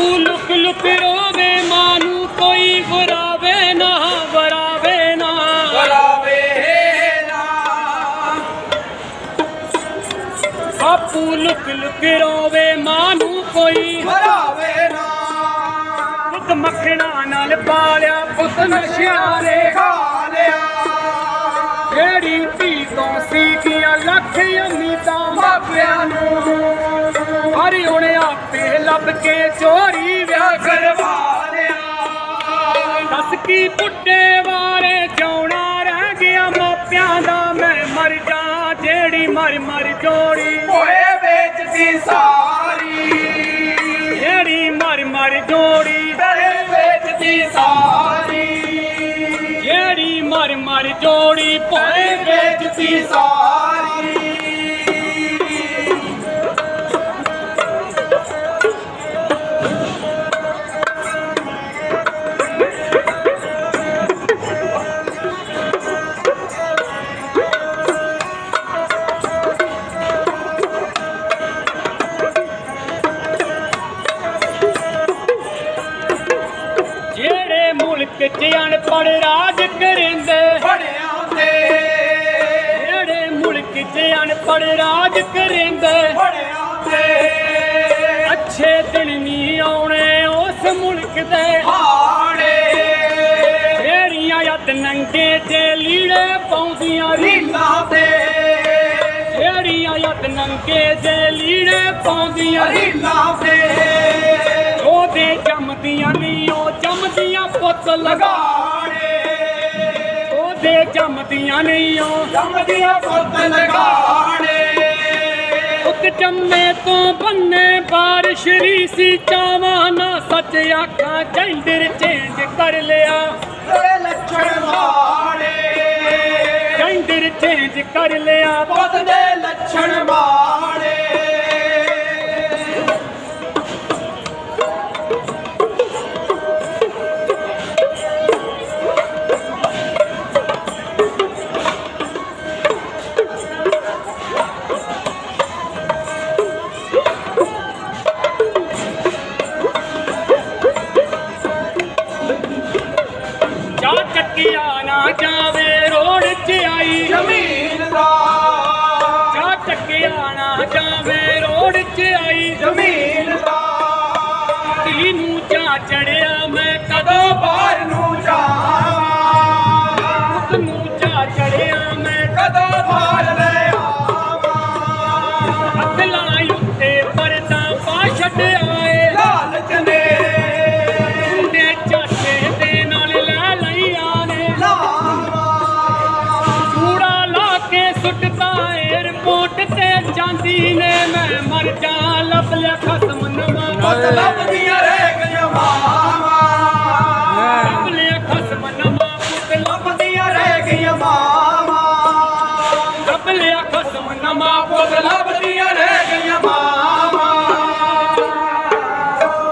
ਤੂੰ ਲੁਕ ਲੁਕ ਰੋਵੇ ਮਾਂ ਨੂੰ ਕੋਈ ਵਰਾਵੇ ਨਾ ਵਰਾਵੇ ਨਾ। ਵਰਾਵੇ ਨਾ। ਆਪੂ ਲੁਕ ਲੁਕ ਰੋਵੇ ਮਾਂ ਨੂੰ ਕੋਈ ਵਰਾਵੇ ਨਾ। ਪੁੱਤ ਮੱਖਣਾ ਨਾਲ ਪਾਲਿਆ ਪੁੱਤ ਨਸ਼ਿਆਂ ਨੇ ਜਿਹੜੀ ਧੀ ਤੋਂ ਸੀਗੀਆਂ ਲੱਖ ਅਮੀਤ ਲੱਭ ਕੇ ਚੋਰੀ ਵਿਆਹ ਕਰਵਾ ਲਿਆ। ਦੱਸ ਕੀ ਪੁੱਟੇ ਵਾਰੇ ਜਾਉਣਾ ਰਹਿ ਗਿਆ ਮਾਪਿਆਂ ਦਾ ਮੈਂ ਮਰ ਜਾ ਜਿਹੜੀ ਮਰ ਮਰ ਜੋੜੀ। ਹੋਏ ਵੇਚਦੀ ਸਾਰੀ। ਜਿਹੜੀ ਮਰ ਮਰ ਜੋੜੀ। ਬੜੇ ਵੇਚਦੀ ਸਾਰੀ। ਜਿਹੜੀ ਮਰ ਮਰ ਜੋੜੀ ਭੋਏ ਵੇਚਦੀ ਸਾਰੀ। ਮੁਲਕ 'ਚ ਅਨਪੜ ਰਾਜ ਕਰਿੰਦੇ। ਦੇ ਜਿਹੜੇ ਮੁਲਕ 'ਚ ਅਨਪੜ ਰਾਜ ਕਰਿੰਦੇ। ਬੜਿਆਂ ਦੇ ਅੱਛੇ ਦਿਨ ਨਹੀਂ ਆਉਣੇ ਉਸ ਮੁਲਕ ਦੇ। ਹਾੜੇ ਜਿਹੜੀਆਂ ਯੱਤ ਨੰਗੇ ਤੇ ਲੀੜੇ ਪਾਉਂਦੀਆਂ ਰੀਲਾਂ ਤੇ ਜਿਹੜੀਆਂ ਯੱਤ ਨੰਗੇ ਤੇ ਲੀੜੇ ਪਾਉਂਦੀਆਂ ਰੀਲਾਂ ਤੇ। ਉਹਦੇ ਜੰਮਦੀਆਂ ਨਹੀਂ ਉਹ ਲਗਾ ਲਗਾੜੇ। ਉਹਦੇ ਜੰਮਦੀਆਂ ਨਹੀਂ ਉਹ ਜੰਮਦੀਆਂ ਪੁੱਤ ਲਗਾੜੇ। ਉੱਤ ਜੰਮੇ ਤੋਂ ਬੰਨੇ ਬਾਰਿਸ਼ ਰੀ ਸੀ ਚਾਵਾਂ ਨਾ ਸੱਚ ਆਖਾਂ ਜੈਂਡਰ ਚੇਂਜ ਕਰ ਲਿਆ। ਤੇਰੇ ਲੱਛਣ ਮਾੜੇ। ਜੈਂਡਰ ਚੇਂਜ ਕਰ ਲਿਆ। ਪੁੱਤ ਦੇ ਲੱਛਣ ਮਾੜੇ। ਆਈ ਜ਼ਮੀਨ ਦਾ। ਜਾ ਚੱਕਿਆ ਨਾ ਜਾਵੇ, ਰੋਡ 'ਚ ਆਈ ਜ਼ਮੀਨ ਦਾ। ਧੀ ਨੂੰ ਜਾ ਚੜਿਆ ਸੁੱਟਦਾ 에어ਪੋਰਟ ਤੇ ਜਾਂਦੀ ਨੇ ਮੈਂ ਮਰ ਜਾ ਲੱਭ ਲਿਆ ਖਸਮ ਨਵਾਂ ਪੁੱਤ ਲੱਭਦੀਆਂ ਰਹਿ ਗਈਆਂ ਮਾਵਾਂ। ਲੱਭ ਲਿਆ ਖਸਮ ਨਵਾਂ ਪੁੱਤ। ਲੱਭਦੀਆਂ ਰਹਿ ਗਈਆਂ ਮਾਵਾਂ। ਲੱਭ ਲਿਆ ਖਸਮ ਨਵਾਂ ਪੁੱਤ।